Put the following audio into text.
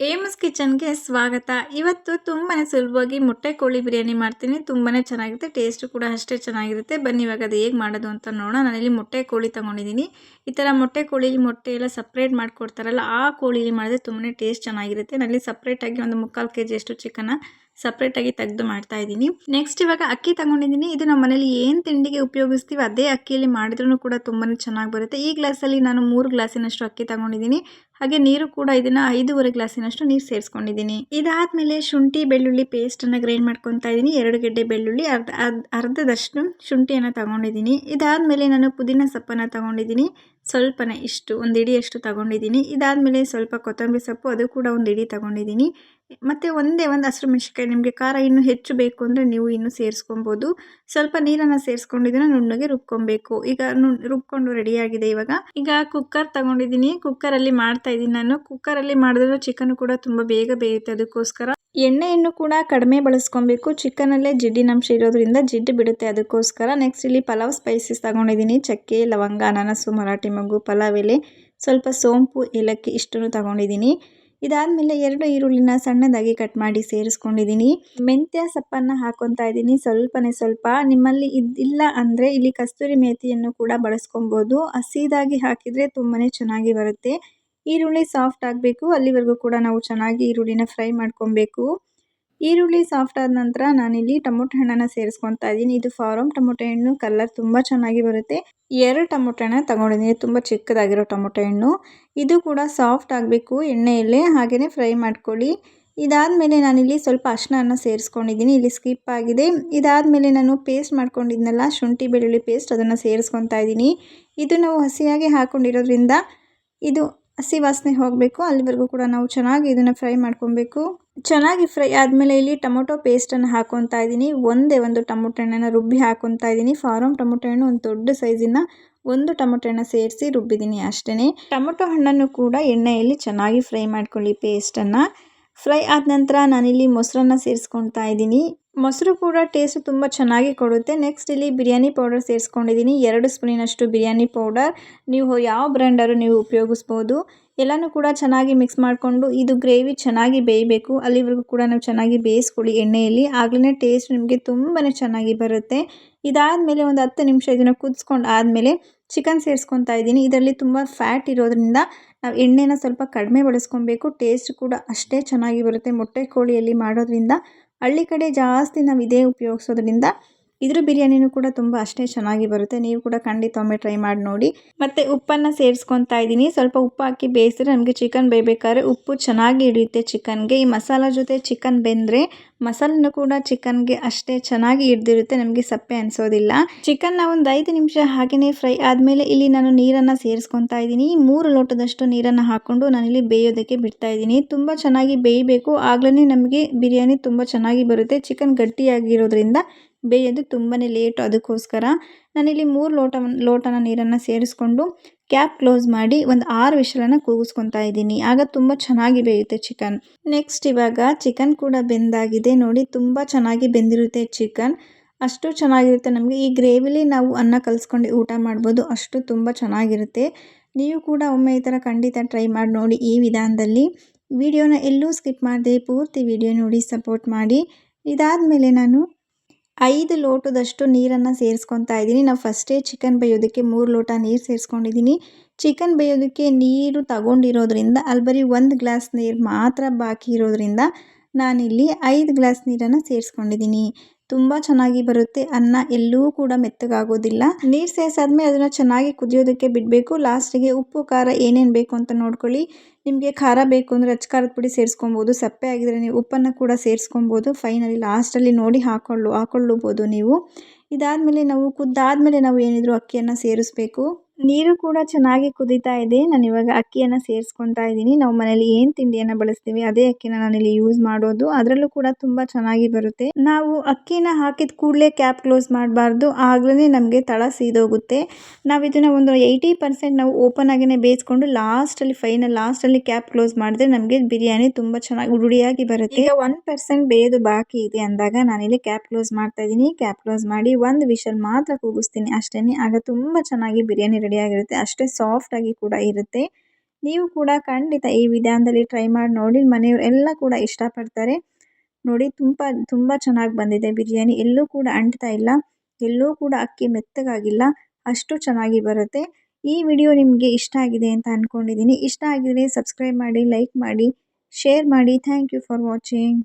AIIMS ಕಿಚನ್ಗೆ ಸ್ವಾಗತ. ಇವತ್ತು ತುಂಬಾ ಸುಲಭವಾಗಿ ಮೊಟ್ಟೆ ಕೋಳಿ ಬಿರಿಯಾನಿ ಮಾಡ್ತೀನಿ. ತುಂಬಾ ಚೆನ್ನಾಗಿರುತ್ತೆ. ಟೇಸ್ಟು ಕೂಡ ಅಷ್ಟೇ ಚೆನ್ನಾಗಿರುತ್ತೆ. ಬನ್ನಿ, ಇವಾಗ ಅದು ಹೇಗೆ ಮಾಡೋದು ಅಂತ ನೋಡೋಣ. ನಾನಿಲ್ಲಿ ಮೊಟ್ಟೆ ಕೋಳಿ ತೊಗೊಂಡಿದ್ದೀನಿ. ಈ ಥರ ಮೊಟ್ಟೆ ಕೋಳಿಲಿ ಮೊಟ್ಟೆ ಎಲ್ಲ ಸಪ್ರೇಟ್ ಮಾಡಿಕೊಡ್ತಾರಲ್ಲ, ಆ ಕೋಳಿಲಿ ಮಾಡಿದ್ರೆ ತುಂಬಾ ಟೇಸ್ಟ್ ಚೆನ್ನಾಗಿರುತ್ತೆ. ನಾನಿಲ್ಲಿ ಸಪ್ರೇಟಾಗಿ ಒಂದು ಮುಕ್ಕಾಲು ಕೆ ಜಿಯಷ್ಟು ಚಿಕನ್ನ ಸಪ್ರೇಟಾಗಿ ತೆಗೆದು ಮಾಡ್ತಾ ಇದ್ದೀನಿ. ನೆಕ್ಸ್ಟ್ ಇವಾಗ ಅಕ್ಕಿ ತಗೊಂಡಿದ್ದೀನಿ. ಇದು ನಮ್ಮ ಮನೇಲಿ ಏನು ತಿಂಡಿಗೆ ಉಪಯೋಗಿಸ್ತೀವಿ ಅದೇ ಅಕ್ಕಿಯಲ್ಲಿ ಮಾಡಿದ್ರೂ ಕೂಡ ತುಂಬಾ ಚೆನ್ನಾಗಿ ಬರುತ್ತೆ. ಈ ಗ್ಲಾಸಲ್ಲಿ ನಾನು ಮೂರು ಗ್ಲಾಸಿನಷ್ಟು ಅಕ್ಕಿ ತಗೊಂಡಿದ್ದೀನಿ. ಹಾಗೆ ನೀರು ಕೂಡ ಇದನ್ನ ಐದೂವರೆ ಗ್ಲಾಸಿನಷ್ಟು ನೀರು ಸೇರಿಸ್ಕೊಂಡಿದ್ದೀನಿ. ಇದಾದ್ಮೇಲೆ ಶುಂಠಿ, ಬೆಳ್ಳುಳ್ಳಿ ಪೇಸ್ಟ್ ಅನ್ನ ಗ್ರೈಂಡ್ ಮಾಡ್ಕೊತಾ ಇದ್ದೀನಿ ಎರಡು ಗೆಡ್ಡೆ ಬೆಳ್ಳುಳ್ಳಿ, ಅರ್ಧ ಅರ್ಧದಷ್ಟು ಶುಂಠಿಯನ್ನು ತಗೊಂಡಿದ್ದೀನಿ. ಇದಾದ್ಮೇಲೆ ನಾನು ಪುದೀನ ಸೊಪ್ಪನ್ನು ತಗೊಂಡಿದ್ದೀನಿ. ಸ್ವಲ್ಪನೇ ಇಷ್ಟು, ಒಂದು ಇಡಿಯಷ್ಟು ತಗೊಂಡಿದ್ದೀನಿ. ಇದಾದ್ಮೇಲೆ ಸ್ವಲ್ಪ ಕೊತ್ತಂಬರಿ ಸೊಪ್ಪು, ಅದು ಕೂಡ ಒಂದು ಇಡಿ ತಗೊಂಡಿದ್ದೀನಿ. ಮತ್ತು ಒಂದೇ ಒಂದು ಹಸಿರು ಮೆಣಸಿನ್ಕಾಯಿ, ನಿಮಗೆ ಖಾರ ಇನ್ನೂ ಹೆಚ್ಚು ಬೇಕು ಅಂದರೆ ನೀವು ಇನ್ನೂ ಸೇರಿಸ್ಕೊಬೋದು. ಸ್ವಲ್ಪ ನೀರನ್ನು ಸೇರಿಸ್ಕೊಂಡಿದ್ದನ್ನು ನುಣ್ಣಗೆ ರುಬ್ಕೊಬೇಕು. ಈಗ ರುಬ್ಕೊಂಡು ರೆಡಿಯಾಗಿದೆ ಇವಾಗ. ಈಗ ಕುಕ್ಕರ್ ತಗೊಂಡಿದ್ದೀನಿ. ಕುಕ್ಕರಲ್ಲಿ ಮಾಡ್ತಾ ಇದ್ದೀನಿ. ನಾನು ಕುಕ್ಕರಲ್ಲಿ ಮಾಡಿದ್ರೆ ಚಿಕನ್ ಕೂಡ ತುಂಬ ಬೇಗ ಬೇಯುತ್ತೆ ಅದಕ್ಕೋಸ್ಕರ. ಎಣ್ಣೆಯನ್ನು ಕೂಡ ಕಡಿಮೆ ಬಳಸ್ಕೊಬೇಕು. ಚಿಕನಲ್ಲೇ ಜಿಡ್ಡಿನಂಶ ಇರೋದ್ರಿಂದ ಜಿಡ್ಡು ಬಿಡುತ್ತೆ ಅದಕ್ಕೋಸ್ಕರ. ನೆಕ್ಸ್ಟ್ ಇಲ್ಲಿ ಪಲಾವ್ ಸ್ಪೈಸಸ್ ತಗೊಂಡಿದ್ದೀನಿ. ಚಕ್ಕೆ, ಲವಂಗ, ಅನಾನಸು, ಮರಾಠಿ ಮಗು ಪಲಾವ್ ಎಲೆ, ಸ್ವಲ್ಪ ಸೋಂಪು, ಏಲಕ್ಕಿ ಇಷ್ಟನ್ನು ತಗೊಂಡಿದ್ದೀನಿ. ಇದಾದಮೇಲೆ ಎರಡು ಈರುಳ್ಳಿನ ಸಣ್ಣದಾಗಿ ಕಟ್ ಮಾಡಿ ಸೇರಿಸ್ಕೊಂಡಿದ್ದೀನಿ. ಮೆಂತ್ಯ ಸೊಪ್ಪನ್ನು ಹಾಕೊತಾ ಇದ್ದೀನಿ. ಸ್ವಲ್ಪನೇ ಸ್ವಲ್ಪ. ನಿಮ್ಮಲ್ಲಿ ಇಲ್ಲ ಅಂದರೆ ಇಲ್ಲಿ ಕಸ್ತೂರಿ ಮೇಥಿಯನ್ನು ಕೂಡ ಬಳಸ್ಕೊಬೋದು. ಹಸಿದಾಗಿ ಹಾಕಿದರೆ ತುಂಬಾ ಚೆನ್ನಾಗಿ ಬರುತ್ತೆ. ಈರುಳ್ಳಿ ಸಾಫ್ಟ್ ಆಗಬೇಕು. ಅಲ್ಲಿವರೆಗೂ ಕೂಡ ನಾವು ಚೆನ್ನಾಗಿ ಈರುಳ್ಳಿನ ಫ್ರೈ ಮಾಡ್ಕೊಬೇಕು. ಈರುಳ್ಳಿ ಸಾಫ್ಟ್ ಆದ ನಂತರ ನಾನಿಲ್ಲಿ ಟೊಮೊಟೊ ಹಣ್ಣನ್ನು ಸೇರಿಸ್ಕೊತಾ ಇದ್ದೀನಿ. ಇದು ಫಾರಮ್ ಟೊಮೊಟೊ ಹಣ್ಣು. ಕಲರ್ ತುಂಬ ಚೆನ್ನಾಗಿ ಬರುತ್ತೆ. ಎರಡು ಟೊಮೊಟೊ ಹಣ್ಣು ತಗೊಂಡಿದ್ದೀನಿ. ತುಂಬ ಚಿಕ್ಕದಾಗಿರೋ ಟೊಮೊಟೊ ಹಣ್ಣು. ಇದು ಕೂಡ ಸಾಫ್ಟ್ ಆಗಬೇಕು. ಎಣ್ಣೆಯಲ್ಲೇ ಹಾಗೆಯೇ ಫ್ರೈ ಮಾಡ್ಕೊಳ್ಳಿ. ಇದಾದಮೇಲೆ ನಾನಿಲ್ಲಿ ಸ್ವಲ್ಪ ಅನ್ನ ಸೇರಿಸ್ಕೊಂಡಿದ್ದೀನಿ. ಇಲ್ಲಿ ಸ್ಕಿಪ್ ಆಗಿದೆ. ಇದಾದಮೇಲೆ ನಾನು ಪೇಸ್ಟ್ ಮಾಡ್ಕೊಂಡಿದ್ನಲ್ಲ, ಶುಂಠಿ ಬೆಳ್ಳುಳ್ಳಿ ಪೇಸ್ಟ್ ಅದನ್ನು ಸೇರಿಸ್ಕೊತಾ ಇದ್ದೀನಿ. ಇದು ನಾವು ಹಸಿಯಾಗಿ ಹಾಕ್ಕೊಂಡಿರೋದ್ರಿಂದ ಇದು ಹಸಿ ವಾಸನೆ ಹೋಗಬೇಕು, ಅಲ್ಲಿವರೆಗೂ ಕೂಡ ನಾವು ಚೆನ್ನಾಗಿ ಇದನ್ನು ಫ್ರೈ ಮಾಡ್ಕೊಬೇಕು. ಚೆನ್ನಾಗಿ ಫ್ರೈ ಆದಮೇಲೆ ಇಲ್ಲಿ ಟೊಮೊಟೊ ಪೇಸ್ಟನ್ನು ಹಾಕೊತಾ ಇದ್ದೀನಿ. ಒಂದೇ ಒಂದು ಟೊಮೊಟೊ ಹಣ್ಣನ್ನು ರುಬ್ಬಿ ಹಾಕೊತಾ ಇದ್ದೀನಿ. ಫಾರಮ್ ಟೊಮೊಟೊ ಹಣ್ಣು ಒಂದು ದೊಡ್ಡ ಸೈಜಿನ ಒಂದು ಟೊಮೊಟೊ ಹಣ್ಣು ಸೇರಿಸಿ ರುಬ್ಬಿದ್ದೀನಿ ಅಷ್ಟೇ ಟೊಮೊಟೊ ಹಣ್ಣನ್ನು ಕೂಡ ಎಣ್ಣೆಯಲ್ಲಿ ಚೆನ್ನಾಗಿ ಫ್ರೈ ಮಾಡ್ಕೊಳ್ಳಿ ಪೇಸ್ಟನ್ನು ಫ್ರೈ ಆದ ನಂತರ ನಾನಿಲ್ಲಿ ಮೊಸರನ್ನ ಸೇರಿಸ್ಕೊತಾ ಇದ್ದೀನಿ. ಮೊಸರು ಕೂಡ ಟೇಸ್ಟ್ ತುಂಬ ಚೆನ್ನಾಗಿ ಕೊಡುತ್ತೆ. ನೆಕ್ಸ್ಟ್ ಇಲ್ಲಿ ಬಿರಿಯಾನಿ ಪೌಡರ್ ಸೇರಿಸ್ಕೊಂಡಿದ್ದೀನಿ. ಎರಡು ಸ್ಪೂನಿನಷ್ಟು ಬಿರಿಯಾನಿ ಪೌಡರ್ ನೀವು ಯಾವ ಬ್ರ್ಯಾಂಡರು ನೀವು ಉಪಯೋಗಿಸ್ಬೋದು. ಎಲ್ಲನೂ ಕೂಡ ಚೆನ್ನಾಗಿ ಮಿಕ್ಸ್ ಮಾಡಿಕೊಂಡು ಇದು ಗ್ರೇವಿ ಚೆನ್ನಾಗಿ ಬೇಯಬೇಕು. ಅಲ್ಲಿವರೆಗೂ ಕೂಡ ನಾವು ಚೆನ್ನಾಗಿ ಬೇಯಿಸ್ಕೊಳ್ಳಿ ಎಣ್ಣೆಯಲ್ಲಿ. ಆಗಲೇ ಟೇಸ್ಟ್ ನಿಮಗೆ ತುಂಬಾ ಚೆನ್ನಾಗಿ ಬರುತ್ತೆ. ಇದಾದಮೇಲೆ ಒಂದು ಹತ್ತು ನಿಮಿಷ ಇದನ್ನು ಕುದಿಸ್ಕೊಂಡು ಆದಮೇಲೆ ಚಿಕನ್ ಸೇರಿಸ್ಕೊತಾ ಇದ್ದೀನಿ. ಇದರಲ್ಲಿ ತುಂಬ ಫ್ಯಾಟ್ ಇರೋದ್ರಿಂದ ನಾವು ಎಣ್ಣೆನ ಸ್ವಲ್ಪ ಕಡಿಮೆ ಬಳಸ್ಕೊಬೇಕು. ಟೇಸ್ಟ್ ಕೂಡ ಅಷ್ಟೇ ಚೆನ್ನಾಗಿ ಬರುತ್ತೆ. ಮೊಟ್ಟೆ ಕೋಳಿಯಲ್ಲಿ ಮಾಡೋದ್ರಿಂದ ಹಳ್ಳಿ ಕಡೆ ಜಾಸ್ತಿ ನಾವು ಇದೇ ಉಪಯೋಗಿಸೋದ್ರಿಂದ ಇದ್ರ ಬಿರಿಯಾನಿನೂ ಕೂಡ ತುಂಬ ಅಷ್ಟೇ ಚೆನ್ನಾಗಿ ಬರುತ್ತೆ. ನೀವು ಕೂಡ ಖಂಡಿತ ಒಮ್ಮೆ ಟ್ರೈ ಮಾಡಿ ನೋಡಿ. ಮತ್ತು ಉಪ್ಪನ್ನು ಸೇರಿಸ್ಕೊತಾ ಇದ್ದೀನಿ. ಸ್ವಲ್ಪ ಉಪ್ಪು ಹಾಕಿ ಬೇಯಿಸಿದ್ರೆ ನಮಗೆ ಚಿಕನ್ ಬೇಯಬೇಕಾದ್ರೆ ಉಪ್ಪು ಚೆನ್ನಾಗಿ ಹಿಡಿಯುತ್ತೆ ಚಿಕನ್ಗೆ ಈ ಮಸಾಲ ಜೊತೆ ಚಿಕನ್ ಬೆಂದರೆ ಮಸಾಲನು ಕೂಡ ಚಿಕನ್ಗೆ ಅಷ್ಟೇ ಚೆನ್ನಾಗಿ ಹಿಡ್ದಿರುತ್ತೆ. ನಮಗೆ ಸಪ್ಪೆ ಅನಿಸೋದಿಲ್ಲ. ಚಿಕನ್ನ ಒಂದು ಐದು ನಿಮಿಷ ಹಾಗೆಯೇ ಫ್ರೈ ಆದಮೇಲೆ ಇಲ್ಲಿ ನಾನು ನೀರನ್ನು ಸೇರಿಸ್ಕೊತಾ ಇದ್ದೀನಿ. ಮೂರು ಲೋಟದಷ್ಟು ನೀರನ್ನು ಹಾಕ್ಕೊಂಡು ನಾನಿಲ್ಲಿ ಬೇಯೋದಕ್ಕೆ ಬಿಡ್ತಾ ಇದ್ದೀನಿ. ತುಂಬ ಚೆನ್ನಾಗಿ ಬೇಯಬೇಕು. ಆಗ್ಲೇ ನಮಗೆ ಬಿರಿಯಾನಿ ತುಂಬ ಚೆನ್ನಾಗಿ ಬರುತ್ತೆ. ಚಿಕನ್ ಗಟ್ಟಿಯಾಗಿರೋದ್ರಿಂದ ಬೇಯೋದು ತುಂಬಾ ಲೇಟು ಅದಕ್ಕೋಸ್ಕರ ನಾನಿಲ್ಲಿ ಮೂರು ಲೋಟ ಲೋಟನ ನೀರನ್ನು ಸೇರಿಸ್ಕೊಂಡು ಕ್ಯಾಪ್ ಕ್ಲೋಸ್ ಮಾಡಿ ಒಂದು ಆರು ವಿಷಲನ್ನು ಕೂಗಿಸ್ಕೊತಾ ಇದ್ದೀನಿ. ಆಗ ತುಂಬ ಚೆನ್ನಾಗಿ ಬೇಯುತ್ತೆ ಚಿಕನ್ ನೆಕ್ಸ್ಟ್ ಇವಾಗ ಚಿಕನ್ ಕೂಡ ಬೆಂದಾಗಿದೆ ನೋಡಿ, ತುಂಬ ಚೆನ್ನಾಗಿ ಬೆಂದಿರುತ್ತೆ ಚಿಕನ್ ಅಷ್ಟು ಚೆನ್ನಾಗಿರುತ್ತೆ ನಮಗೆ. ಈ ಗ್ರೇವಿಲಿ ನಾವು ಅನ್ನ ಕಲಿಸ್ಕೊಂಡು ಊಟ ಮಾಡ್ಬೋದು. ಅಷ್ಟು ತುಂಬ ಚೆನ್ನಾಗಿರುತ್ತೆ. ನೀವು ಕೂಡ ಒಮ್ಮೆ ಈ ಥರ ಖಂಡಿತ ಟ್ರೈ ಮಾಡಿ ನೋಡಿ ಈ ವಿಧಾನದಲ್ಲಿ. ವಿಡಿಯೋನ ಎಲ್ಲೂ ಸ್ಕಿಪ್ ಮಾಡದೆ ಪೂರ್ತಿ ವಿಡಿಯೋ ನೋಡಿ ಸಪೋರ್ಟ್ ಮಾಡಿ. ಇದಾದ ಮೇಲೆ ನಾನು ಐದು ಲೋಟದಷ್ಟು ನೀರನ್ನು ಸೇರಿಸ್ಕೊತಾ ಇದ್ದೀನಿ. ನಾವು ಫಸ್ಟೇ ಚಿಕನ್ ಬೇಯೋದಕ್ಕೆ ಮೂರು ಲೋಟ ನೀರು ಸೇರಿಸ್ಕೊಂಡಿದ್ದೀನಿ ಚಿಕನ್ ಬೇಯೋದಕ್ಕೆ ನೀರು ತಗೊಂಡಿರೋದ್ರಿಂದ ಅಲ್ಲಿ ಬರೀ ಒಂದು ಗ್ಲಾಸ್ ನೀರು ಮಾತ್ರ ಬಾಕಿ ಇರೋದ್ರಿಂದ ನಾನಿಲ್ಲಿ ಐದು ಗ್ಲಾಸ್ ನೀರನ್ನು ಸೇರಿಸ್ಕೊಂಡಿದ್ದೀನಿ ತುಂಬ ಚೆನ್ನಾಗಿ ಬರುತ್ತೆ. ಅನ್ನ ಎಲ್ಲೂ ಕೂಡ ಮೆತ್ತಗಾಗೋದಿಲ್ಲ. ನೀರು ಸೇರಿಸಾದ್ಮೇಲೆ ಅದನ್ನು ಚೆನ್ನಾಗಿ ಕುದಿಯೋದಕ್ಕೆ ಬಿಡಬೇಕು. ಲಾಸ್ಟಿಗೆ ಉಪ್ಪು, ಖಾರ ಏನೇನು ಬೇಕು ಅಂತ ನೋಡ್ಕೊಳ್ಳಿ. ನಿಮಗೆ ಖಾರ ಬೇಕು ಅಂದರೆ ಅಚ್ಚ ಖಾರದ ಪುಡಿ ಸೇರಿಸ್ಕೊಬೋದು. ಸಪ್ಪೆ ಆಗಿದ್ರೆ ನೀವು ಉಪ್ಪನ್ನು ಕೂಡ ಸೇರಿಸ್ಕೊಬೋದು. ಫೈನಲಿ ಲಾಸ್ಟಲ್ಲಿ ನೋಡಿ ಹಾಕೊಳ್ಳು ಹಾಕೊಳ್ಳಬಹುದು ನೀವು. ಇದಾದಮೇಲೆ ನಾವು ಕುದ್ದಾದಮೇಲೆ ನಾವು ಏನಿದ್ರು ಅಕ್ಕಿಯನ್ನು ಸೇರಿಸ್ಬೇಕು. ನೀರು ಕೂಡ ಚೆನ್ನಾಗಿ ಕುದೀತಾ ಇದೆ. ನಾನು ಇವಾಗ ಅಕ್ಕಿಯನ್ನು ಸೇರಿಸ್ಕೊತಾ ಇದ್ದೀನಿ. ನಾವು ಮನೇಲಿ ಏನು ತಿಂಡಿಯನ್ನು ಬಳಸ್ತೀವಿ ಅದೇ ಅಕ್ಕಿನ ನಾನಿಲ್ಲಿ ಯೂಸ್ ಮಾಡೋದು. ಅದರಲ್ಲೂ ಕೂಡ ತುಂಬ ಚೆನ್ನಾಗಿ ಬರುತ್ತೆ. ನಾವು ಅಕ್ಕಿನ ಹಾಕಿದ ಕೂಡಲೇ ಕ್ಯಾಪ್ ಕ್ಲೋಸ್ ಮಾಡಬಾರ್ದು. ಆಗಲೇ ನಮಗೆ ತಳ ಸೀದೋಗುತ್ತೆ. ನಾವು ಇದನ್ನು ಒಂದು ಏಯ್ಟಿ ಪರ್ಸೆಂಟ್ ನಾವು ಓಪನ್ ಆಗಿನೇ ಬೇಯಿಸ್ಕೊಂಡು ಲಾಸ್ಟಲ್ಲಿ ಫೈನಲ್ ಲಾಸ್ಟಲ್ಲಿ ಕ್ಯಾಪ್ ಕ್ಲೋಸ್ ಮಾಡಿದ್ರೆ ನಮಗೆ ಬಿರಿಯಾನಿ ತುಂಬ ಚೆನ್ನಾಗಿ ಉಡುಡಿಯಾಗಿ ಬರುತ್ತೆ. ಈಗ ಒನ್ ಪರ್ಸೆಂಟ್ ಬೇಯೋದು ಬಾಕಿ ಇದೆ ಅಂದಾಗ ನಾನಿಲ್ಲಿ ಕ್ಯಾಪ್ ಕ್ಲೋಸ್ ಮಾಡ್ತಾ ಇದ್ದೀನಿ. ಕ್ಯಾಪ್ ಕ್ಲೋಸ್ ಮಾಡಿ ಒಂದು ವಿಷಲ್ ಮಾತ್ರ ಕೂಗಿಸ್ತೀನಿ. ಅಷ್ಟೇ ಆಗ ತುಂಬ ಚೆನ್ನಾಗಿ ಬಿರಿಯಾನಿ ರೆಡಿಯಾಗಿರುತ್ತೆ. ಅಷ್ಟೇ ಸಾಫ್ಟಾಗಿ ಕೂಡ ಇರುತ್ತೆ. ನೀವು ಕೂಡ ಖಂಡಿತ ಈ ವಿಧಾನದಲ್ಲಿ ಟ್ರೈ ಮಾಡಿ ನೋಡಿ. ಮನೆಯವರು ಎಲ್ಲ ಕೂಡ ಇಷ್ಟಪಡ್ತಾರೆ. ನೋಡಿ, ತುಂಬ ತುಂಬ ಚೆನ್ನಾಗಿ ಬಂದಿದೆ ಬಿರಿಯಾನಿ. ಎಲ್ಲೂ ಕೂಡ ಅಂಟ್ತಾ ಇಲ್ಲ. ಎಲ್ಲೂ ಕೂಡ ಅಕ್ಕಿ ಮೆತ್ತಗಾಗಿಲ್ಲ. ಅಷ್ಟು ಚೆನ್ನಾಗಿ ಬರುತ್ತೆ. ಈ ವಿಡಿಯೋ ನಿಮಗೆ ಇಷ್ಟ ಆಗಿದೆ ಅಂತ ಅಂದ್ಕೊಂಡಿದ್ದೀನಿ ಇಷ್ಟ ಆಗಿದರೆ ಸಬ್ಸ್ಕ್ರೈಬ್ ಮಾಡಿ ಲೈಕ್ ಮಾಡಿ ಶೇರ್ ಮಾಡಿ. Thank you for watching